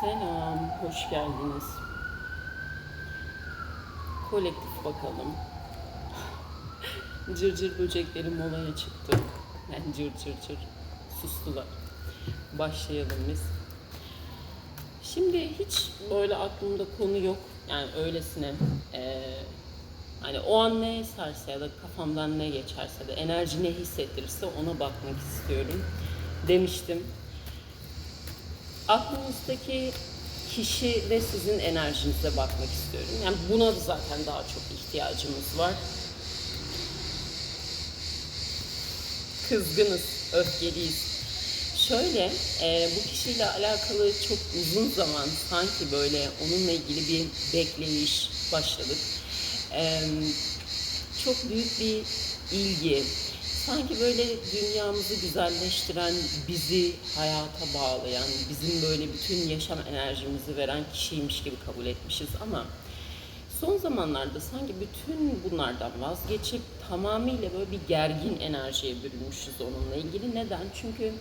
Selam, hoş geldiniz. Kolektif bakalım. Cırcır böcekleri molaya çıktı. Yani cır cır cır sustular. Başlayalım biz. Şimdi hiç böyle aklımda konu yok. Yani öylesine eee, hani o an ne eserse ya da kafamdan ne geçerse de enerji ne hissettirirse ona bakmak istiyorum demiştim aklınızdaki kişi ve sizin enerjinize bakmak istiyorum. Yani buna da zaten daha çok ihtiyacımız var. Kızgınız, öfkeliyiz. Şöyle, e, bu kişiyle alakalı çok uzun zaman sanki böyle onunla ilgili bir bekleyiş başladık. E, çok büyük bir ilgi, sanki böyle dünyamızı güzelleştiren, bizi hayata bağlayan, bizim böyle bütün yaşam enerjimizi veren kişiymiş gibi kabul etmişiz ama son zamanlarda sanki bütün bunlardan vazgeçip tamamıyla böyle bir gergin enerjiye bürünmüşüz onunla ilgili. Neden? Çünkü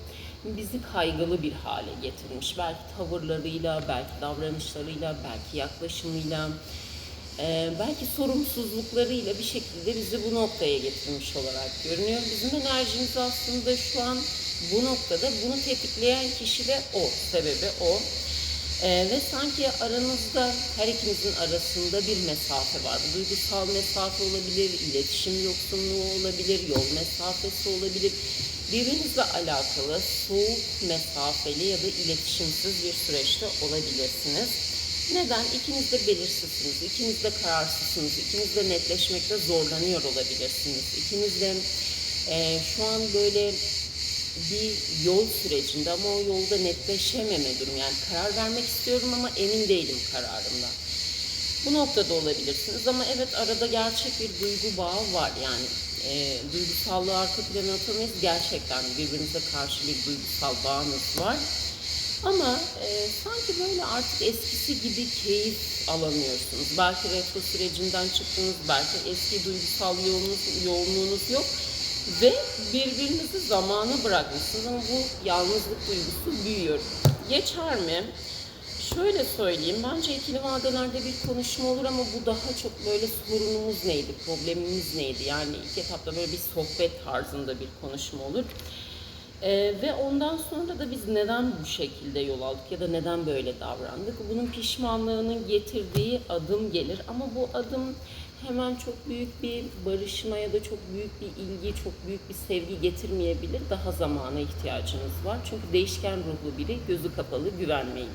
bizi kaygılı bir hale getirmiş. Belki tavırlarıyla, belki davranışlarıyla, belki yaklaşımıyla, ee, belki sorumsuzluklarıyla bir şekilde bizi bu noktaya getirmiş olarak görünüyor. Bizim enerjimiz aslında şu an bu noktada bunu tetikleyen kişi de o, sebebi o. Ee, ve sanki aranızda her ikinizin arasında bir mesafe var. Duygusal mesafe olabilir, iletişim yoksunluğu olabilir, yol mesafesi olabilir. Birbirinizle alakalı soğuk mesafeli ya da iletişimsiz bir süreçte olabilirsiniz. Neden? İkiniz de belirsizsiniz, ikiniz de kararsızsınız, ikiniz de netleşmekte zorlanıyor olabilirsiniz. İkiniz de e, şu an böyle bir yol sürecinde ama o yolda netleşememe durum. Yani karar vermek istiyorum ama emin değilim kararımdan. Bu noktada olabilirsiniz ama evet arada gerçek bir duygu bağı var. Yani e, duygusallığı arka plana atamayız. Gerçekten birbirinize karşı bir duygusal bağınız var. Ama e, sanki böyle artık eskisi gibi keyif alamıyorsunuz. Belki retro sürecinden çıktınız, belki eski duygusal yoğunluğunuz, yoğunluğunuz yok. Ve birbirinizi zamana bırakmışsınız ama bu yalnızlık duygusu büyüyor. Geçer mi? Şöyle söyleyeyim, bence ikili vadelerde bir konuşma olur ama bu daha çok böyle sorunumuz neydi, problemimiz neydi? Yani ilk etapta böyle bir sohbet tarzında bir konuşma olur. Ee, ve ondan sonra da biz neden bu şekilde yol aldık ya da neden böyle davrandık? Bunun pişmanlığının getirdiği adım gelir ama bu adım hemen çok büyük bir barışma ya da çok büyük bir ilgi, çok büyük bir sevgi getirmeyebilir. Daha zamana ihtiyacınız var. Çünkü değişken ruhlu biri gözü kapalı güvenmeyin.